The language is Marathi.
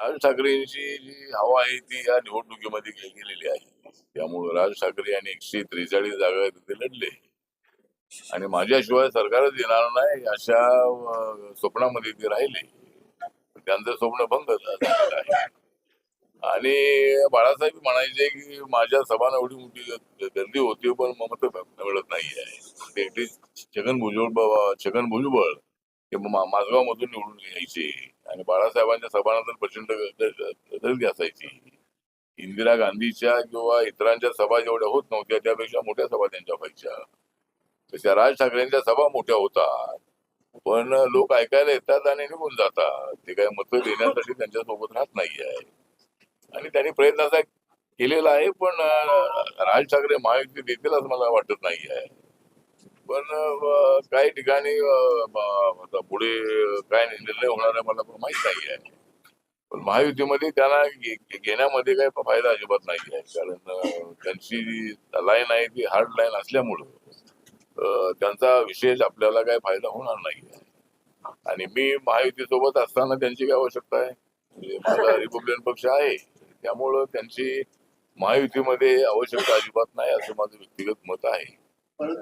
राज ठाकरेंची जी हवा आहे ती या निवडणुकीमध्ये गेलेली आहे. त्यामुळे राज ठाकरे यांनी एकशे त्रेचाळीस जागा तिथे लढले. आणि माझ्याशिवाय सरकारच येणार नाही अशा स्वप्नामध्ये ते राहिले. त्यांचं स्वप्न भंग आहे आणि बाळासाहेब म्हणायचे की माझ्या सभांना एवढी मोठी गर्दी होती पण ममता मिळत नाही आहे छगन भुजबळ छगन भुजबळ हे मधून निवडून यायचे. आणि बाळासाहेबांच्या सभांना तर प्रचंड गर्दी असायची इंदिरा गांधीच्या किंवा इतरांच्या सभा जेवढ्या होत नव्हत्या त्यापेक्षा मोठ्या सभा त्यांच्या व्हायच्या. तशा राज ठाकरेंच्या सभा मोठ्या होतात. पण लोक ऐकायला येतात आणि निघून जातात. ते काही मतं देण्यासाठी त्यांच्यासोबत राहत नाही आहे आणि त्यांनी प्रयत्न असा केलेला आहे पण राज ठाकरे महायुती देतील असं मला वाटत नाही आहे पण काही ठिकाणी आता पुढे काय निर्णय होणार आहे मला पण माहीत नाही आहे. पण महायुतीमध्ये त्यांना घेण्यामध्ये काही फायदा अजिबात नाही आहे. कारण त्यांची जी लाईन आहे ती हार्ड लाईन असल्यामुळं त्यांचा विशेष आपल्याला काही फायदा होणार नाही आहे. आणि मी महायुती सोबत असताना त्यांची काय आवश्यकता आहे? म्हणजे माझा रिपब्लिकन पक्ष आहे. त्यामुळं त्यांची महायुतीमध्ये आवश्यकता अजिबात नाही असं माझं व्यक्तिगत मत आहे.